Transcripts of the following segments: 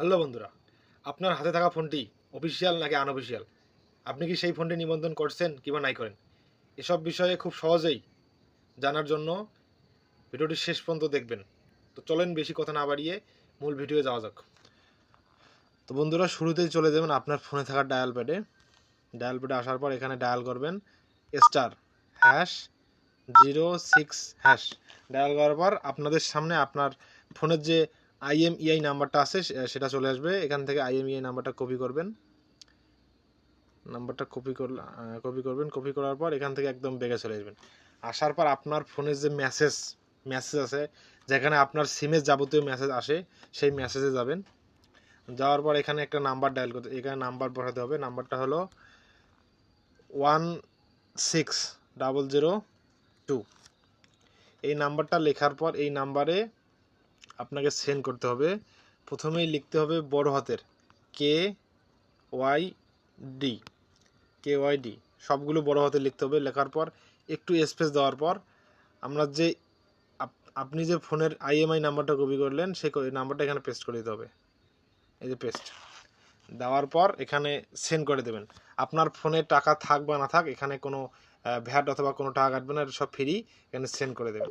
Hello বন্ধুরা, আপনার হাতে থাকা ফোনটি অফিসিয়াল নাকি আনঅফিসিয়াল আপনি কি সেই ফোনটি নিবন্ধন করছেন কিংবা নাই করেন? এসব বিষয়ে খুব সহজেই জানার জন্য ভিডিওটি শেষ পর্যন্ত দেখবেন। তো চলেন বেশি কথা না বাড়িয়ে মূল ভিডিও যাওয়া যাক। তো বন্ধুরা, শুরুতেই চলে যাবেন আপনার ফোনে থাকা ডায়াল প্যাডে ডায়াল প্যাডে আসার পর এখানে ডায়াল করবেন star hash zero six hash dial করার পর আপনাদের সামনে আপনার ফোনের যে আইএমইআই নাম্বারটা আছে সেটা চলে আসবে। এখান থেকে আইএমইআই নাম্বারটা কপি করবেন। নাম্বারটা কপি করলে কপি করবেন। কপি করার পর এখান থেকে একদম বেগে চলে আসবেন। আসার পর আপনার ফোনের যে মেসেজ মেসেজ আছে, যেখানে আপনার সিমের যাবতীয় মেসেজ আসে, সেই মেসেজে যাবেন। যাওয়ার পর এখানে একটা নাম্বার ডায়াল করতে, এখানে নাম্বার বসাতে হবে। নাম্বারটা হলো one six double zero two এই নাম্বারটা লেখার পর এই নাম্বারে আপনাকে সেন্ড করতে হবে। প্রথমেই লিখতে হবে বড় হাতের। K Y D K Y D সবগুলো বড় হাতে লিখতে হবে। লেখার পর একটু স্পেস দেওয়ার পর আমরা যে আপ- আপনি যে ফোনের আইএমআই নাম্বারটা কপি করলেন সেই নাম্বারটা এখানে পেস্ট করে দিতে হবে। এই যে পেস্ট দেওয়ার পর এখানে সেন্ড করে দেবেন। আপনার ফোনে টাকা থাক বা না থাক, এখানে কোনো ভ্যাট অথবা কোনো টাকা কাটবে না, এটা সব ফ্রি এখানে সেন্ড করে দেবেন।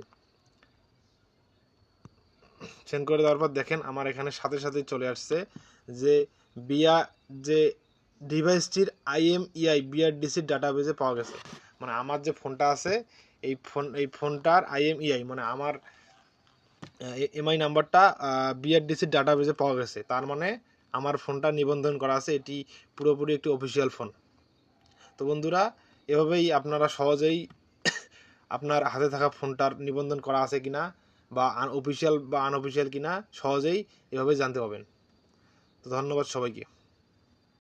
সেন্ড করে দেওয়ার পর দেখেন আমার এখানে সাথে সাথে চলে আসছে যে বিয়া যে ডিভাইসটির আইএমইআই বিআরডিসির ডাটাবেজে পাওয়া গেছে। মানে আমার যে ফোনটা আছে, এই ফোন, এই ফোনটার আইএমইআই মানে আমার এমআই নাম্বারটা বিআরডিসির ডাটাবেজে পাওয়া গেছে। তার মানে আমার ফোনটা নিবন্ধন করা আছে, এটি পুরোপুরি একটি অফিসিয়াল ফোন। তো বন্ধুরা, এভাবেই আপনারা সহজেই আপনার হাতে থাকা ফোনটার নিবন্ধন করা আছে কিনা বা অফিসিয়াল বা আনঅফিসিয়াল কিনা সহজেই এভাবে জানতে পাবেন তো ধন্যবাদ সবাইকে।